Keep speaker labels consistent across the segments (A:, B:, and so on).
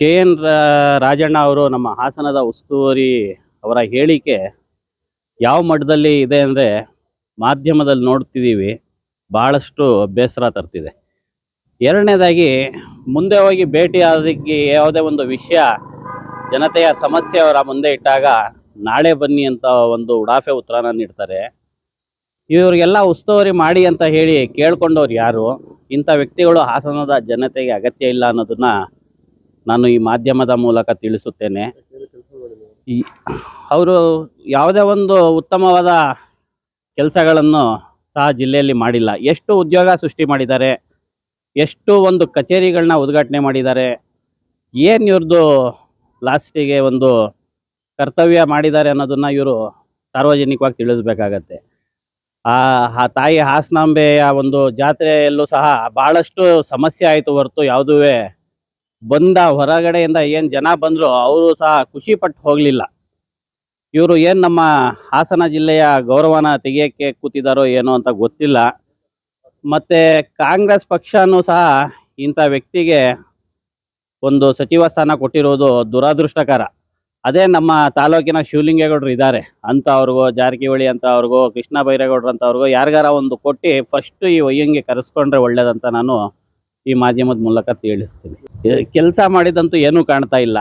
A: K N Rajanna ಅವರು ನಮ್ಮ ಹಾಸನದ ಉಸ್ತುವಾರಿ ಅವರ ಹೇಳಿಕೆ ಯಾವ ಮಟ್ಟದಲ್ಲಿ ಇದೆ ಅಂದರೆ ಮಾಧ್ಯಮದಲ್ಲಿ ನೋಡ್ತಿದ್ದೀವಿ, ಬಹಳಷ್ಟು ಬೇಸರ ತರ್ತಿದೆ. ಎರಡನೇದಾಗಿ, ಮುಂದೆ ಹೋಗಿ ಭೇಟಿಯಾದಕ್ಕೆ ಯಾವುದೇ ಒಂದು ವಿಷಯ ಜನತೆಯ ಸಮಸ್ಯೆ ಅವರ ಮುಂದೆ ಇಟ್ಟಾಗ ನಾಳೆ ಬನ್ನಿ ಅಂತ ಒಂದು ಉಡಾಫೆ ಉತ್ತರನ ನೀಡ್ತಾರೆ. ಇವರಿಗೆಲ್ಲ ಉಸ್ತುವಾರಿ ಮಾಡಿ ಅಂತ ಹೇಳಿ ಕೇಳ್ಕೊಂಡವ್ರು ಯಾರು? ಇಂಥ ವ್ಯಕ್ತಿಗಳು ಹಾಸನದ ಜನತೆಗೆ ಅಗತ್ಯ ಇಲ್ಲ ಅನ್ನೋದನ್ನ ನಾನು ಈ ಮಾಧ್ಯಮದ ಮೂಲಕ ತಿಳಿಸುತ್ತೇನೆ. ಈ ಅವರು ಯಾವುದೇ ಒಂದು ಉತ್ತಮವಾದ ಕೆಲಸಗಳನ್ನು ಸಹ ಜಿಲ್ಲೆಯಲ್ಲಿ ಮಾಡಿಲ್ಲ. ಎಷ್ಟು ಉದ್ಯೋಗ ಸೃಷ್ಟಿ ಮಾಡಿದ್ದಾರೆ, ಎಷ್ಟು ಒಂದು ಕಚೇರಿಗಳನ್ನ ಉದ್ಘಾಟನೆ ಮಾಡಿದ್ದಾರೆ, ಏನು ಇವ್ರದ್ದು ಲಾಸ್ಟಿಗೆ ಒಂದು ಕರ್ತವ್ಯ ಮಾಡಿದ್ದಾರೆ ಅನ್ನೋದನ್ನು ಇವರು ಸಾರ್ವಜನಿಕವಾಗಿ ತಿಳಿಸ್ಬೇಕಾಗತ್ತೆ. ಆ ಆ ತಾಯಿ ಹಾಸನಾಂಬೆಯ ಒಂದು ಜಾತ್ರೆಯಲ್ಲೂ ಸಹ ಭಾಳಷ್ಟು ಸಮಸ್ಯೆ ಆಯಿತು ಹೊರತು ಯಾವುದೂ ಬಂದ ಹೊರಗಡೆಯಿಂದ ಏನು ಜನ ಬಂದರು, ಅವರು ಸಹ ಖುಷಿ ಪಟ್ಟು ಹೋಗಲಿಲ್ಲ. ಇವರು ಏನು ನಮ್ಮ ಹಾಸನ ಜಿಲ್ಲೆಯ ಗೌರವನ ತೆಗೆಯೋಕ್ಕೆ ಕೂತಿದ್ದಾರೋ ಏನೋ ಅಂತ ಗೊತ್ತಿಲ್ಲ. ಮತ್ತೆ ಕಾಂಗ್ರೆಸ್ ಪಕ್ಷನೂ ಸಹ ಇಂಥ ವ್ಯಕ್ತಿಗೆ ಒಂದು ಸಚಿವ ಸ್ಥಾನ ಕೊಟ್ಟಿರೋದು ದುರಾದೃಷ್ಟಕರ. ಅದೇ ನಮ್ಮ ತಾಲೂಕಿನ ಶಿವಲಿಂಗೇಗೌಡರು ಇದ್ದಾರೆ. ಅಂತ ಅವ್ರಿಗೋ, ಜಾರಕಿಹೊಳಿ ಅಂತ ಅವ್ರಿಗೋ, ಕೃಷ್ಣ ಬೈರೇಗೌಡರು ಅಂತ ಅವ್ರಿಗೋ, ಯಾರಿಗಾರ ಒಂದು ಕೊಟ್ಟು ಫಸ್ಟ್ ಈ ಒಯ್ಯಂಗೆ ಕರೆಸ್ಕೊಂಡ್ರೆ ಒಳ್ಳೇದಂತ ನಾನು ಈ ಮಾಧ್ಯಮದ ಮೂಲಕ ತಿಳಿಸ್ತೀನಿ. ಕೆಲಸ ಮಾಡಿದಂತೂ ಏನೂ ಕಾಣ್ತಾ ಇಲ್ಲ.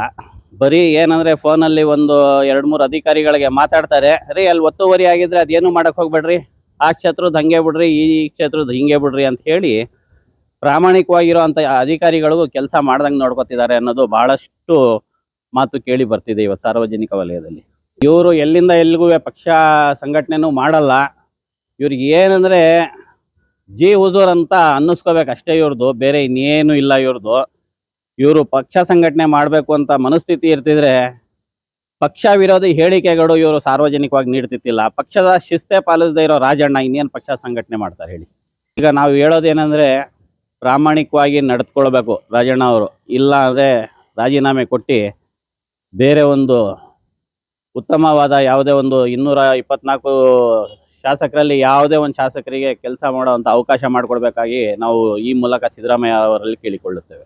A: ಬರೀ ಏನಂದ್ರೆ ಫೋನಲ್ಲಿ ಒಂದು ಎರಡು ಮೂರು ಅಧಿಕಾರಿಗಳಿಗೆ ಮಾತಾಡ್ತಾರೆ. ರೀ ಅಲ್ಲಿ ಒತ್ತುವರಿ ಆಗಿದ್ರೆ ಅದೇನು ಮಾಡಕ್ ಹೋಗ್ಬೇಡ್ರಿ. ಆ ಕ್ಷೇತ್ರದ ಹಂಗೆ ಬಿಡ್ರಿ, ಈ ಕ್ಷೇತ್ರದ ಹಿಂಗೆ ಬಿಡ್ರಿ ಅಂತ ಹೇಳಿ ಪ್ರಾಮಾಣಿಕವಾಗಿರೋ ಅಂತ ಅಧಿಕಾರಿಗಳಿಗೂ ಕೆಲಸ ಮಾಡ್ದಂಗೆ ನೋಡ್ಕೊತಿದ್ದಾರೆ ಅನ್ನೋದು ಬಹಳಷ್ಟು ಮಾತು ಕೇಳಿ ಬರ್ತಿದೆ ಇವತ್ತು ಸಾರ್ವಜನಿಕ ವಲಯದಲ್ಲಿ. ಇವರು ಎಲ್ಲಿಂದ ಎಲ್ಲಿಗೂ ಪಕ್ಷ ಸಂಘಟನೆನೂ ಮಾಡಲ್ಲ. ಇವ್ರಿಗೆ ಏನಂದ್ರೆ ಜಿ ಹುಜೂರ್ ಅಂತ ಅನ್ನಿಸ್ಕೋಬೇಕು ಅಷ್ಟೇ ಇವ್ರದ್ದು ಬೇರೆ ಇನ್ನೇನು ಇಲ್ಲ ಇವ್ರದ್ದು ಇವರು ಪಕ್ಷ ಸಂಘಟನೆ ಮಾಡಬೇಕು ಅಂತ ಮನಸ್ಥಿತಿ ಇರ್ತಿದ್ರೆ ಪಕ್ಷ ವಿರೋಧಿ ಹೇಳಿಕೆಗಳು ಇವರು ಸಾರ್ವಜನಿಕವಾಗಿ ನೀಡ್ತಿತ್ತಿಲ್ಲ. ಪಕ್ಷದ ಶಿಸ್ತೆ ಪಾಲಿಸದೇ ಇರೋ ರಾಜಣ್ಣ ಇನ್ನೇನು ಪಕ್ಷ ಸಂಘಟನೆ ಮಾಡ್ತಾರೆ ಹೇಳಿ. ಈಗ ನಾವು ಹೇಳೋದೇನೆಂದರೆ ಪ್ರಾಮಾಣಿಕವಾಗಿ ನಡೆದುಕೊಳ್ಬೇಕು ರಾಜಣ್ಣ ಅವರು. ಇಲ್ಲ ಅಂದರೆ ರಾಜೀನಾಮೆ ಕೊಟ್ಟು ಬೇರೆ ಒಂದು ಉತ್ತಮವಾದ ಯಾವುದೇ ಒಂದು ಇನ್ನೂರ ಇಪ್ಪತ್ನಾಲ್ಕು ಶಾಸಕರಲ್ಲಿ ಯಾವುದೇ ಒಂದು ಶಾಸಕರಿಗೆ ಕೆಲಸ ಮಾಡುವಂಥ ಅವಕಾಶ ಮಾಡಿಕೊಡ್ಬೇಕಾಗಿ ನಾವು ಈ ಮೂಲಕ ಸಿದ್ದರಾಮಯ್ಯ ಅವರಲ್ಲಿ ಕೇಳಿಕೊಳ್ಳುತ್ತೇವೆ.